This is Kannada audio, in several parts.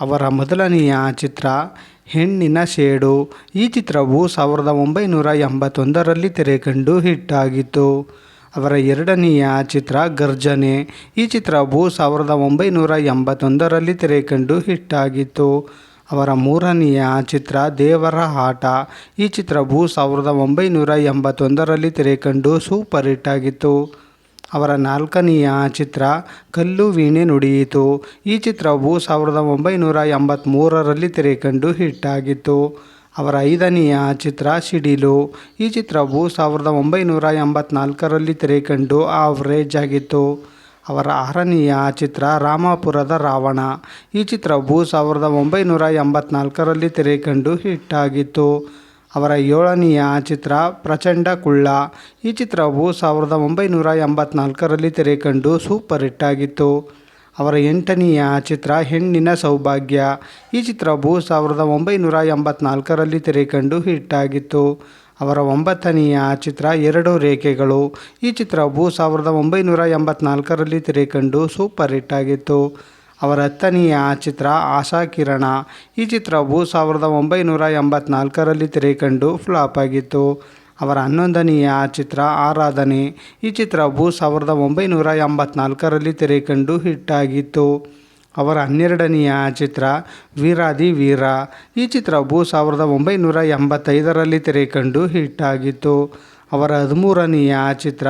ಅವರ ಮೊದಲನೆಯ ಚಿತ್ರ ಹೆಣ್ಣಿನ ಶೇಡು. ಈ ಚಿತ್ರವು ಸಾವಿರದ ಒಂಬೈನೂರ ಎಂಬತ್ತೊಂದರಲ್ಲಿ ತೆರೆಕಂಡು ಹಿಟ್ಟಾಗಿತ್ತು ಅವರ ಎರಡನೆಯ ಚಿತ್ರ ಗರ್ಜನೆ. ಈ ಚಿತ್ರವು ಸಾವಿರದ ಒಂಬೈನೂರ ಎಂಬತ್ತೊಂದರಲ್ಲಿ ತೆರೆಕಂಡು ಹಿಟ್ಟಾಗಿತ್ತು ಅವರ ಮೂರನೆಯ ಚಿತ್ರ ದೇವರ ಆಟ. ಈ ಚಿತ್ರವು ಸಾವಿರದ ಒಂಬೈನೂರ ಎಂಬತ್ತೊಂದರಲ್ಲಿ ತೆರೆಕಂಡು ಸೂಪರ್ ಹಿಟ್ ಆಗಿತ್ತು. ಅವರ ನಾಲ್ಕನೆಯ ಚಿತ್ರ ಕಲ್ಲು ವೀಣೆ ನುಡಿಯಿತು. ಈ ಚಿತ್ರವು ಸಾವಿರದ ಒಂಬೈನೂರ ಎಂಬತ್ತ್ಮೂರರಲ್ಲಿ ತೆರೆಕಂಡು ಹಿಟ್ಟಾಗಿತ್ತು ಅವರ ಐದನೆಯ ಚಿತ್ರ ಸಿಡಿಲು. ಈ ಚಿತ್ರವು ಸಾವಿರದ ಒಂಬೈನೂರ ಎಂಬತ್ನಾಲ್ಕರಲ್ಲಿ ತೆರೆಕಂಡು ಆವರೇಜ್ ಆಗಿತ್ತು. ಅವರ ಆರನೆಯ ಚಿತ್ರ ರಾಮಾಪುರದ ರಾವಣ. ಈ ಚಿತ್ರವು ಸಾವಿರದ ಒಂಬೈನೂರ ಎಂಬತ್ನಾಲ್ಕರಲ್ಲಿ ತೆರೆಕಂಡು ಹಿಟ್ಟಾಗಿತ್ತು ಅವರ ಏಳನೆಯ ಚಿತ್ರ ಪ್ರಚಂಡ ಕುಳ್ಳ. ಈ ಚಿತ್ರವು ಸಾವಿರದ ಒಂಬೈನೂರ ಎಂಬತ್ನಾಲ್ಕರಲ್ಲಿ ತೆರೆಕಂಡು ಸೂಪರ್ ಹಿಟ್ ಆಗಿತ್ತು. ಅವರ ಎಂಟನೆಯ ಚಿತ್ರ ಹೆಣ್ಣಿನ ಸೌಭಾಗ್ಯ. ಈ ಚಿತ್ರವು ಸಾವಿರದ ಒಂಬೈನೂರ ಎಂಬತ್ನಾಲ್ಕರಲ್ಲಿ ತೆರೆಕಂಡು ಹಿಟ್ಟಾಗಿತ್ತು ಅವರ ಒಂಬತ್ತನೆಯ ಚಿತ್ರ ಎರಡು ರೇಖೆಗಳು. ಈ ಚಿತ್ರವು ಸಾವಿರದ ಒಂಬೈನೂರ ಎಂಬತ್ನಾಲ್ಕರಲ್ಲಿ ತೆರೆಕಂಡು ಸೂಪರ್ ಹಿಟ್ ಆಗಿತ್ತು. ಅವರ ಹತ್ತನೆಯ ಚಿತ್ರ ಆಶಾಕಿರಣ ಈ ಚಿತ್ರವು ಸಾವಿರದ ಒಂಬೈನೂರ ಎಂಬತ್ನಾಲ್ಕರಲ್ಲಿ ತೆರೆಕಂಡು ಫ್ಲಾಪ್ ಆಗಿತ್ತು. ಅವರ ಹನ್ನೊಂದನೆಯ ಚಿತ್ರ ಆರಾಧನೆ. ಈ ಚಿತ್ರವು ಸಾವಿರದ ಒಂಬೈನೂರ ಎಂಬತ್ನಾಲ್ಕರಲ್ಲಿ ತೆರೆಕಂಡು ಹಿಟ್ಟಾಗಿತ್ತು ಅವರ ಹನ್ನೆರಡನೆಯ ಚಿತ್ರ ವೀರಾದಿ ವೀರ. ಈ ಚಿತ್ರವು ಸಾವಿರದ ಒಂಬೈನೂರ ಎಂಬತ್ತೈದರಲ್ಲಿ ತೆರೆಕಂಡು ಹಿಟ್ಟಾಗಿತ್ತು ಅವರ ಹದಿಮೂರನೆಯ ಚಿತ್ರ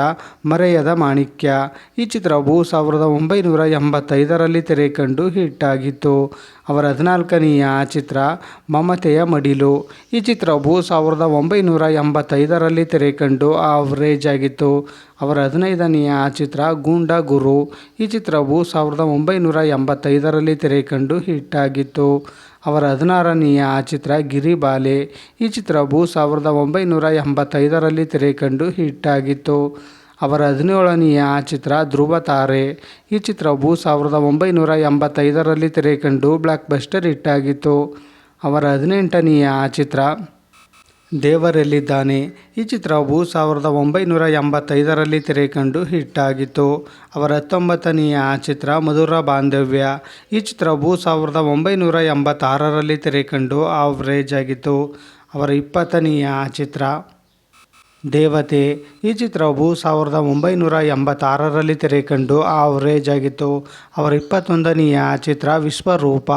ಮರೆಯದ ಮಾಣಿಕ್ಯ. ಈ ಚಿತ್ರವು ಸಾವಿರದ ಒಂಬೈನೂರ ಎಂಬತ್ತೈದರಲ್ಲಿ ತೆರೆಕಂಡು ಹಿಟ್ಟಾಗಿತ್ತು ಅವರ ಹದಿನಾಲ್ಕನೆಯ ಚಿತ್ರ ಮಮತೆಯ ಮಡಿಲು. ಈ ಚಿತ್ರವು ಸಾವಿರದ ಒಂಬೈನೂರ ಎಂಬತ್ತೈದರಲ್ಲಿ ತೆರೆಕಂಡು ಆವ್ರೇಜ್ ಆಗಿತ್ತು. ಅವರ ಹದಿನೈದನೆಯ ಚಿತ್ರ ಗೂಂಡ ಗುರು. ಈ ಚಿತ್ರವು ಸಾವಿರದ ಒಂಬೈನೂರ ಎಂಬತ್ತೈದರಲ್ಲಿ ಹಿಟ್ ಹಿಟ್ಟಾಗಿತ್ತು ಅವರ ಹದಿನಾರನೆಯ ಚಿತ್ರ ಗಿರಿಬಾಲೆ. ಈ ಚಿತ್ರವು ಸಾವಿರದ ಒಂಬೈನೂರ ಎಂಬತ್ತೈದರಲ್ಲಿ ತೆರೆಕಂಡು ಹಿಟ್ಟಾಗಿತ್ತು ಅವರ ಹದಿನೇಳನೆಯ ಚಿತ್ರ ಧ್ರುವ ತಾರೆ. ಈ ಚಿತ್ರವು ಸಾವಿರದ ಒಂಬೈನೂರ ಎಂಬತ್ತೈದರಲ್ಲಿ ತೆರೆಕಂಡು ಬ್ಲಾಕ್ ಬಸ್ಟರ್ ಹಿಟ್ಟಾಗಿತ್ತು ಅವರ ಹದಿನೆಂಟನೆಯ ಚಿತ್ರ ದೇವರೆಲ್ಲಿದ್ದಾನೆ? ಈ ಚಿತ್ರವು ಸಾವಿರದ ಒಂಬೈನೂರ ಎಂಬತ್ತೈದರಲ್ಲಿ ತೆರೆಕಂಡು ಹಿಟ್ಟಾಗಿತ್ತು. ಅವರ ಹತ್ತೊಂಬತ್ತನೆಯ ಚಿತ್ರ ಮಧುರ ಬಾಂಧವ್ಯ. ಈ ಚಿತ್ರವು ಸಾವಿರದ ಒಂಬೈನೂರ ಎಂಬತ್ತಾರರಲ್ಲಿ ತೆರೆಕಂಡು ಆವ್ರೇಜ್ ಆಗಿತ್ತು. ಅವರ ಇಪ್ಪತ್ತನೆಯ ಚಿತ್ರ ದೇವತೆ. ಈ ಚಿತ್ರವು ಸಾವಿರದ ಒಂಬೈನೂರ ಎಂಬತ್ತಾರರಲ್ಲಿ ತೆರೆಕಂಡು ಆವರೇಜ್ ಆಗಿತ್ತು. ಅವರ ಇಪ್ಪತ್ತೊಂದನೆಯ ಚಿತ್ರ ವಿಶ್ವರೂಪ.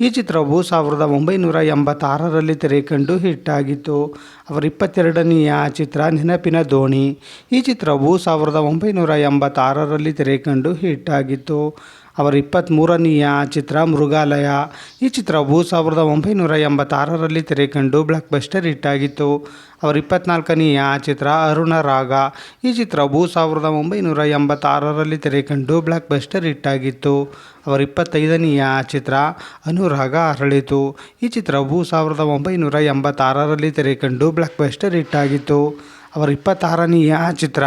ಈ ಚಿತ್ರವು ಸಾವಿರದ ಒಂಬೈನೂರ ಎಂಬತ್ತಾರರಲ್ಲಿ ತೆರೆಕಂಡು ಹಿಟ್ಟಾಗಿತ್ತು ಅವರ ಇಪ್ಪತ್ತೆರಡನೆಯ ಚಿತ್ರ ನೆನಪಿನ ದೋಣಿ. ಈ ಚಿತ್ರವು ಸಾವಿರದ ಒಂಬೈನೂರ ಎಂಬತ್ತಾರರಲ್ಲಿ ಹಿಟ್ ಹಿಟ್ಟಾಗಿತ್ತು ಅವರ ಇಪ್ಪತ್ತ್ಮೂರನೆಯ ಚಿತ್ರ ಮೃಗಾಲಯ. ಈ ಚಿತ್ರವು ಸಾವಿರದ ಒಂಬೈನೂರ ಎಂಬತ್ತಾರರಲ್ಲಿ ತೆರೆಕಂಡು ಬ್ಲಾಕ್ ಬಸ್ಟರ್ ಹಿಟ್ಟಾಗಿತ್ತು ಅವರ ಇಪ್ಪತ್ನಾಲ್ಕನೆಯ ಚಿತ್ರ ಅರುಣ ರಾಗ. ಈ ಚಿತ್ರವು ಸಾವಿರದ ಒಂಬೈನೂರ ಎಂಬತ್ತಾರರಲ್ಲಿ ತೆರೆಕಂಡು ಬ್ಲಾಕ್ ಬಸ್ಟರ್ ಹಿಟ್ಟಾಗಿತ್ತು ಅವರ ಇಪ್ಪತ್ತೈದನೆಯ ಚಿತ್ರ ಅನುರಾಗ ಅರಳಿತು. ಈ ಚಿತ್ರವು ಸಾವಿರದ ಒಂಬೈನೂರ ಎಂಬತ್ತಾರರಲ್ಲಿ ತೆರೆಕಂಡು ಬ್ಲಾಕ್ ಬಸ್ಟರ್ ಹಿಟ್ಟಾಗಿತ್ತು ಅವರ ಇಪ್ಪತ್ತಾರನೆಯ ಚಿತ್ರ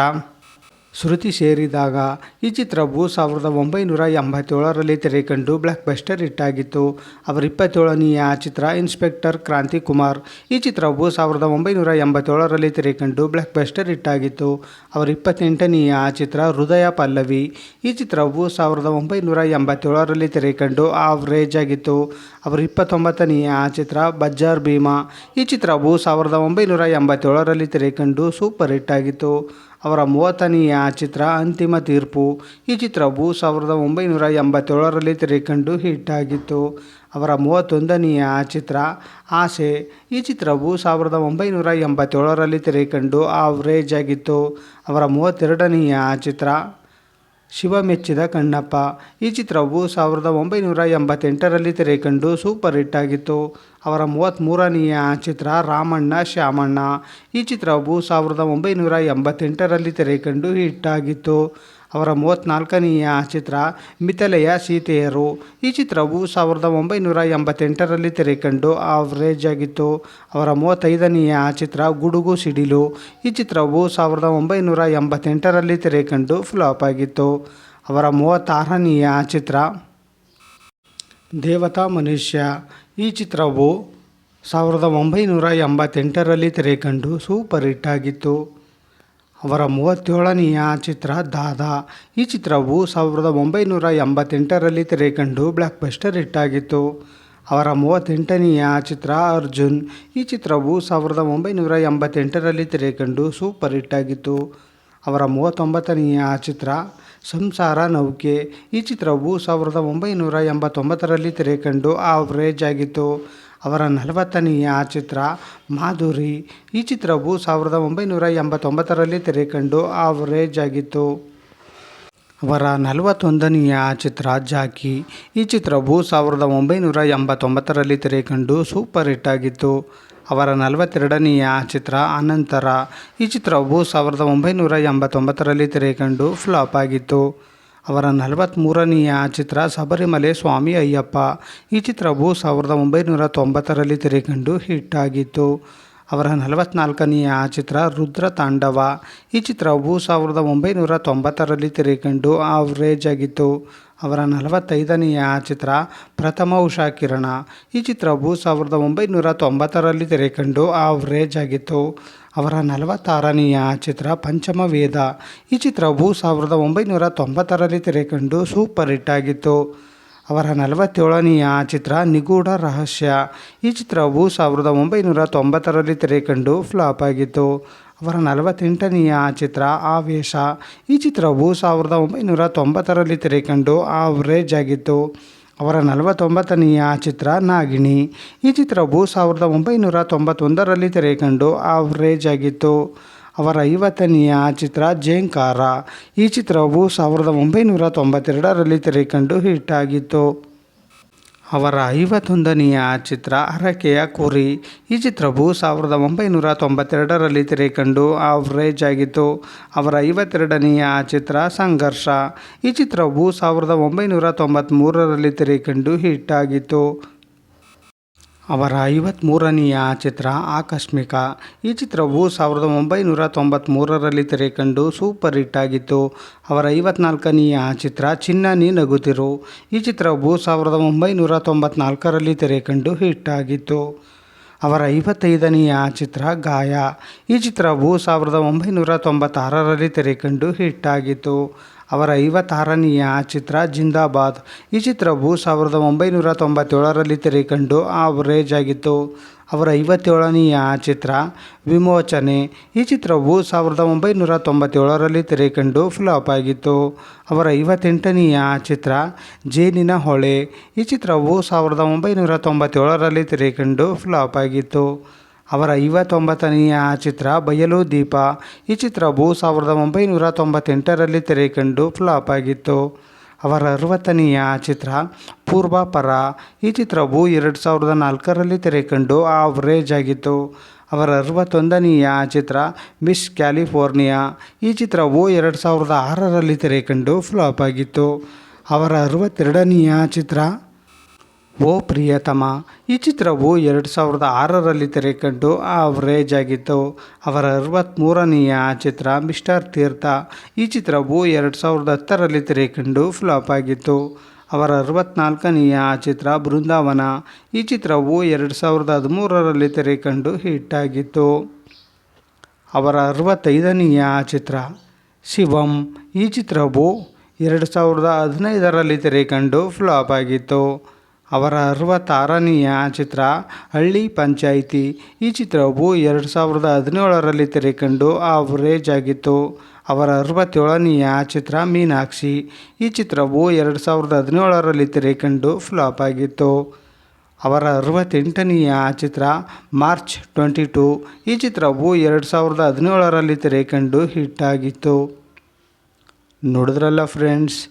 ಶ್ರುತಿ ಸೇರಿದಾಗ, ಈ ಚಿತ್ರವು ಸಾವಿರದ ಒಂಬೈನೂರ ಎಂಬತ್ತೇಳರಲ್ಲಿ ತೆರೆಕಂಡು ಬ್ಲಾಕ್ ಬಸ್ಟರ್ ಹಿಟ್ಟಾಗಿತ್ತು. ಅವರ ಇಪ್ಪತ್ತೇಳನೆಯ ಚಿತ್ರ ಇನ್ಸ್ಪೆಕ್ಟರ್ ಕ್ರಾಂತಿ ಕುಮಾರ್. ಈ ಚಿತ್ರವು ಸಾವಿರದ ಒಂಬೈನೂರ ಎಂಬತ್ತೇಳರಲ್ಲಿ ತೆರೆಕಂಡು ಬ್ಲಾಕ್ ಬಸ್ಟರ್ ಹಿಟ್ಟಾಗಿತ್ತು. ಅವರ ಇಪ್ಪತ್ತೆಂಟನೆಯ ಚಿತ್ರ ಹೃದಯ ಪಲ್ಲವಿ. ಈ ಚಿತ್ರವು ಸಾವಿರದ ಒಂಬೈನೂರ ಎಂಬತ್ತೇಳರಲ್ಲಿ ತೆರೆಕಂಡು ಆವ್ರೇಜ್ ಆಗಿತ್ತು. ಅವರ ಇಪ್ಪತ್ತೊಂಬತ್ತನೆಯ ಚಿತ್ರ ಬಜ್ಜಾರ್ ಭೀಮಾ. ಈ ಚಿತ್ರವು ಸಾವಿರದ ಒಂಬೈನೂರ ಎಂಬತ್ತೇಳರಲ್ಲಿ ತೆರೆಕಂಡು ಸೂಪರ್ ಹಿಟ್ ಆಗಿತ್ತು. ಅವರ ಮೂವತ್ತನೆಯ ಚಿತ್ರ ಅಂತಿಮ ತೀರ್ಪು. ಈ ಚಿತ್ರವು ಸಾವಿರದ ಒಂಬೈನೂರ ಎಂಬತ್ತೇಳರಲ್ಲಿ ತೆರೆಕಂಡು ಹಿಟ್ಟಾಗಿತ್ತು ಅವರ ಮೂವತ್ತೊಂದನೆಯ ಚಿತ್ರ ಆಸೆ. ಈ ಚಿತ್ರವು ಸಾವಿರದ ಒಂಬೈನೂರ ಎಂಬತ್ತೇಳರಲ್ಲಿ ತೆರೆಕಂಡು ಆವ್ರೇಜ್ ಆಗಿತ್ತು. ಅವರ ಮೂವತ್ತೆರಡನೆಯ ಚಿತ್ರ ಶಿವ ಮೆಚ್ಚಿದ ಕಣ್ಣಪ್ಪ. ಈ ಚಿತ್ರವು ಸಾವಿರದ ಒಂಬೈನೂರ ಎಂಬತ್ತೆಂಟರಲ್ಲಿ ತೆರೆಕಂಡು ಸೂಪರ್ ಹಿಟ್ ಆಗಿತ್ತು. ಅವರ ಮೂವತ್ತ್ಮೂರನೆಯ ಚಿತ್ರ ರಾಮಣ್ಣ, ಶ್ಯಾಮಣ್ಣ. ಈ ಚಿತ್ರವು ಸಾವಿರದ ಒಂಬೈನೂರ ಎಂಬತ್ತೆಂಟರಲ್ಲಿ ತೆರೆಕಂಡು ಹಿಟ್ಟಾಗಿತ್ತು ಅವರ ಮೂವತ್ತ್ನಾಲ್ಕನೆಯ ಚಿತ್ರ ಮಿಥಲೆಯ ಸೀತೆಯರು. ಈ ಚಿತ್ರವು ಸಾವಿರದ ಒಂಬೈನೂರ ಎಂಬತ್ತೆಂಟರಲ್ಲಿ ತೆರೆಕಂಡು ಆವರೇಜ್ ಆಗಿತ್ತು. ಅವರ ಮೂವತ್ತೈದನೆಯ ಚಿತ್ರ ಗುಡುಗು ಸಿಡಿಲು. ಈ ಚಿತ್ರವು ಸಾವಿರದ ಒಂಬೈನೂರ ಎಂಬತ್ತೆಂಟರಲ್ಲಿ ತೆರೆಕಂಡು ಫ್ಲಾಪ್ ಆಗಿತ್ತು. ಅವರ ಮೂವತ್ತಾರನೆಯ ಚಿತ್ರ ದೇವತಾ ಮನುಷ್ಯ. ಈ ಚಿತ್ರವು ಸಾವಿರದ ಒಂಬೈನೂರ ಎಂಬತ್ತೆಂಟರಲ್ಲಿ ತೆರೆಕಂಡು ಸೂಪರ್ ಹಿಟ್ ಆಗಿತ್ತು. ಅವರ ಮೂವತ್ತೇಳನೆಯ ಚಿತ್ರ ದಾದಾ. ಈ ಚಿತ್ರವು ಸಾವಿರದ ಒಂಬೈನೂರ ಎಂಬತ್ತೆಂಟರಲ್ಲಿ ತೆರೆಕಂಡು ಬ್ಲ್ಯಾಕ್ ಬಸ್ಟರ್ ಹಿಟ್ ಆಗಿತ್ತು ಅವರ ಮೂವತ್ತೆಂಟನೆಯ ಚಿತ್ರ ಅರ್ಜುನ್. ಈ ಚಿತ್ರವು ಸಾವಿರದ ಒಂಬೈನೂರ ಎಂಬತ್ತೆಂಟರಲ್ಲಿ ತೆರೆಕಂಡು ಸೂಪರ್ ಹಿಟ್ ಆಗಿತ್ತು ಅವರ ಮೂವತ್ತೊಂಬತ್ತನೆಯ ಚಿತ್ರ ಸಂಸಾರ ನೌಕೆ. ಈ ಚಿತ್ರವು ಸಾವಿರದ ಒಂಬೈನೂರ ಎಂಬತ್ತೊಂಬತ್ತರಲ್ಲಿ ತೆರೆಕಂಡು ಆವ್ರೇಜ್ ಆಗಿತ್ತು. ಅವರ ನಲವತ್ತನೆಯ ಚಿತ್ರ ಮಾಧುರಿ. ಈ ಚಿತ್ರವು ಸಾವಿರದ ಒಂಬೈನೂರ ಎಂಬತ್ತೊಂಬತ್ತರಲ್ಲಿ ತೆರೆಕಂಡು ಆವರೇಜ್ ಆಗಿತ್ತು. ಅವರ ನಲವತ್ತೊಂದನೆಯ ಚಿತ್ರ ಜಾಕಿ. ಈ ಚಿತ್ರವು ಸಾವಿರದ ಒಂಬೈನೂರ ಎಂಬತ್ತೊಂಬತ್ತರಲ್ಲಿ ತೆರೆಕಂಡು ಸೂಪರ್ ಹಿಟ್ ಆಗಿತ್ತು. ಅವರ ನಲವತ್ತೆರಡನೆಯ ಚಿತ್ರ ಅನಂತರ. ಈ ಚಿತ್ರವು ಸಾವಿರದ ಒಂಬೈನೂರ ಎಂಬತ್ತೊಂಬತ್ತರಲ್ಲಿ ತೆರೆಕಂಡು ಫ್ಲಾಪ್ ಆಗಿತ್ತು. ಅವರ ನಲವತ್ತ್ಮೂರನೆಯ ಚಿತ್ರ ಶಬರಿಮಲೆ ಸ್ವಾಮಿ ಅಯ್ಯಪ್ಪ. ಈ ಚಿತ್ರವು ಸಾವಿರದ ಒಂಬೈನೂರ ತೊಂಬತ್ತರಲ್ಲಿ ತೆರೆಕಂಡು ಹಿಟ್ ಆಗಿತ್ತು. ಅವರ ನಲವತ್ತ್ನಾಲ್ಕನೆಯ ಚಿತ್ರ ರುದ್ರ ತಾಂಡವ. ಈ ಚಿತ್ರವು ಸಾವಿರದ ಒಂಬೈನೂರ ತೊಂಬತ್ತರಲ್ಲಿ ತೆರೆಕಂಡು ಆವ್ರೇಜ್ ಆಗಿತ್ತು ಅವರ ನಲವತ್ತೈದನೆಯ ಚಿತ್ರ ಪ್ರಥಮ ಉಷಾ ಕಿರಣ ಈ ಚಿತ್ರವು ಸಾವಿರದ ಒಂಬೈನೂರ ತೊಂಬತ್ತರಲ್ಲಿ ತೆರೆಕಂಡು ಆವ್ರೇಜ್ ಆಗಿತ್ತು ಅವರ ನಲವತ್ತಾರನೆಯ ಚಿತ್ರ ಪಂಚಮ ವೇದ. ಈ ಚಿತ್ರವು ಸಾವಿರದ ಒಂಬೈನೂರ ತೊಂಬತ್ತರಲ್ಲಿ ತೆರೆಕಂಡು ಸೂಪರ್ ಹಿಟ್ ಆಗಿತ್ತು. ಅವರ ನಲವತ್ತೇಳನೆಯ ಚಿತ್ರ ನಿಗೂಢ ರಹಸ್ಯ. ಈ ಚಿತ್ರವು ಸಾವಿರದ ಒಂಬೈನೂರ ತೊಂಬತ್ತರಲ್ಲಿ ತೆರೆಕಂಡು ಫ್ಲಾಪ್ ಆಗಿತ್ತು. ಅವರ ನಲವತ್ತೆಂಟನೆಯ ಚಿತ್ರ ಆವೇಶ. ಈ ಚಿತ್ರವು ಸಾವಿರದ ಒಂಬೈನೂರ ತೊಂಬತ್ತರಲ್ಲಿ ತೆರೆಕಂಡು ಆವರೇಜ್ ಆಗಿತ್ತು. ಅವರ ನಲವತ್ತೊಂಬತ್ತನೆಯ ಚಿತ್ರ ನಾಗಿಣಿ. ಈ ಚಿತ್ರವು ಸಾವಿರದ ಒಂಬೈನೂರ ತೊಂಬತ್ತೊಂದರಲ್ಲಿ ತೆರೆಕಂಡು ಆವರೇಜ್ ಆಗಿತ್ತು. ಅವರ ಐವತ್ತನೆಯ ಚಿತ್ರ ಜೇಂಕಾರ. ಈ ಚಿತ್ರವು ಸಾವಿರದ ಒಂಬೈನೂರ ತೊಂಬತ್ತೆರಡರಲ್ಲಿ ತೆರೆಕಂಡು ಹಿಟ್ ಆಗಿತ್ತು ಅವರ ಐವತ್ತೊಂದನೆಯ ಚಿತ್ರ ಹರಕೆಯ ಕುರಿ. ಈ ಚಿತ್ರವು ಸಾವಿರದ ಒಂಬೈನೂರ ತೊಂಬತ್ತೆರಡರಲ್ಲಿ ತೆರೆಕಂಡು ಆವ್ರೇಜ್ ಆಗಿತ್ತು. ಅವರ ಐವತ್ತೆರಡನೆಯ ಚಿತ್ರ ಸಂಘರ್ಷ. ಈ ಚಿತ್ರವು ಸಾವಿರದ ಒಂಬೈನೂರ ತೊಂಬತ್ತ್ಮೂರರಲ್ಲಿ ತೆರೆಕಂಡು ಹಿಟ್ ಆಗಿತ್ತು ಅವರ ಐವತ್ತ್ಮೂರನೆಯ ಚಿತ್ರ ಆಕಸ್ಮಿಕ. ಈ ಚಿತ್ರವು ಸಾವಿರದ ಒಂಬೈನೂರ ತೊಂಬತ್ತ್ಮೂರರಲ್ಲಿ ತೆರೆಕಂಡು ಸೂಪರ್ ಹಿಟ್ ಆಗಿತ್ತು. ಅವರ ಐವತ್ನಾಲ್ಕನೆಯ ಚಿತ್ರ ಚಿನ್ನ ನೀ ನಗುತ್ತಿರು. ಈ ಚಿತ್ರವು ಸಾವಿರದ ಒಂಬೈನೂರ ತೊಂಬತ್ನಾಲ್ಕರಲ್ಲಿ ತೆರೆಕಂಡು ಹಿಟ್ ಆಗಿತ್ತು. ಅವರ ಐವತ್ತೈದನೆಯ ಚಿತ್ರ ಗಾಯ. ಈ ಚಿತ್ರವು ಸಾವಿರದ ಒಂಬೈನೂರ ತೊಂಬತ್ತಾರರಲ್ಲಿ ತೆರೆಕಂಡು ಹಿಟ್ ಆಗಿತ್ತು. ಅವರ ಐವತ್ತಾರನೆಯ ಚಿತ್ರ ಜಿಂದಾಬಾದ್. ಈ ಚಿತ್ರವು ಸಾವಿರದ ಒಂಬೈನೂರ ತೊಂಬತ್ತೇಳರಲ್ಲಿ ತೆರೆಕಂಡು ಆವರೇಜ್ ಆಗಿತ್ತು. ಅವರ ಐವತ್ತೇಳನೆಯ ಚಿತ್ರ ವಿಮೋಚನೆ. ಈ ಚಿತ್ರವು ಸಾವಿರದ ಒಂಬೈನೂರ ತೊಂಬತ್ತೇಳರಲ್ಲಿ ತೆರೆಕಂಡು ಫ್ಲಾಪ್ ಆಗಿತ್ತು. ಅವರ ಐವತ್ತೆಂಟನೆಯ ಚಿತ್ರ ಜೇನಿನ ಹೊಳೆ. ಈ ಚಿತ್ರವು ಸಾವಿರದ ಒಂಬೈನೂರ ತೊಂಬತ್ತೇಳರಲ್ಲಿ ತೆರೆಕಂಡು ಫ್ಲಾಪ್ ಆಗಿತ್ತು. ಅವರ ಐವತ್ತೊಂಬತ್ತನೆಯ ಚಿತ್ರ ಬಯಲು ದೀಪ. ಈ ಚಿತ್ರವು ಸಾವಿರದ ಒಂಬೈನೂರ ತೊಂಬತ್ತೆಂಟರಲ್ಲಿ ತೆರೆಕಂಡು ಫ್ಲಾಪ್ ಆಗಿತ್ತು. ಅವರ ಅರವತ್ತನೆಯ ಚಿತ್ರ ಪೂರ್ವಾಪರ ಈ ಚಿತ್ರವು ಎರಡು ಸಾವಿರದ ನಾಲ್ಕರಲ್ಲಿ ತೆರೆಕಂಡು ಆವರೇಜ್ ಆಗಿತ್ತು. ಅವರ ಅರವತ್ತೊಂದನೆಯ ಚಿತ್ರ ಮಿಸ್ ಕ್ಯಾಲಿಫೋರ್ನಿಯಾ ಈ ಚಿತ್ರವು ಎರಡು ಸಾವಿರದ ಆರರಲ್ಲಿ ತೆರೆಕಂಡು ಫ್ಲಾಪ್ ಆಗಿತ್ತು. ಅವರ ಅರವತ್ತೆರಡನೆಯ ಚಿತ್ರ ಓ ಪ್ರಿಯತಮ, ಈ ಚಿತ್ರವು ಎರಡು ಸಾವಿರದ ಆರರಲ್ಲಿ ತೆರೆಕಂಡು ಆವ್ರೇಜ್ ಆಗಿತ್ತು ಅವರ ಅರವತ್ತ್ಮೂರನೆಯ ಚಿತ್ರ ಮಿಸ್ಟರ್ ತೀರ್ಥ, ಈ ಚಿತ್ರವು ಎರಡು ಸಾವಿರದ ಹತ್ತರಲ್ಲಿ ತೆರೆಕಂಡು ಫ್ಲಾಪ್ ಆಗಿತ್ತು. ಅವರ ಅರವತ್ತ್ನಾಲ್ಕನೆಯ ಚಿತ್ರ ಬೃಂದಾವನ, ಈ ಚಿತ್ರವು ಎರಡು ಸಾವಿರದ ಹದಿಮೂರರಲ್ಲಿ ತೆರೆಕಂಡು ಹಿಟ್ ಆಗಿತ್ತು. ಅವರ ಅರವತ್ತೈದನೆಯ ಚಿತ್ರ ಶಿವಂ, ಈ ಚಿತ್ರವು ಎರಡು ಸಾವಿರದ ಹದಿನೈದರಲ್ಲಿ ತೆರೆಕಂಡು ಫ್ಲಾಪ್ ಆಗಿತ್ತು. ಅವರ ಅರವತ್ತಾರನೆಯ ಚಿತ್ರ ಹಳ್ಳಿ ಪಂಚಾಯಿತಿ. ಈ ಚಿತ್ರವು ಎರಡು ಸಾವಿರದ ಹದಿನೇಳರಲ್ಲಿ ತೆರೆಕಂಡು ಆವರೇಜ್ ಆಗಿತ್ತು ಅವರ ಅರವತ್ತೇಳನೆಯ ಚಿತ್ರ ಮೀನಾಕ್ಷಿ. ಈ ಚಿತ್ರವು ಎರಡು ಸಾವಿರದ ಹದಿನೇಳರಲ್ಲಿ ತೆರೆಕಂಡು ಫ್ಲಾಪ್ ಆಗಿತ್ತು. ಅವರ ಅರವತ್ತೆಂಟನೆಯ ಚಿತ್ರ ಮಾರ್ಚ್ ಟ್ವೆಂಟಿ ಟು. ಈ ಚಿತ್ರವು ಎರಡು ಸಾವಿರದ ಹದಿನೇಳರಲ್ಲಿ ತೆರೆಕಂಡು ಹಿಟ್ ಆಗಿತ್ತು. ನೋಡಿದ್ರಲ್ಲ ಫ್ರೆಂಡ್ಸ್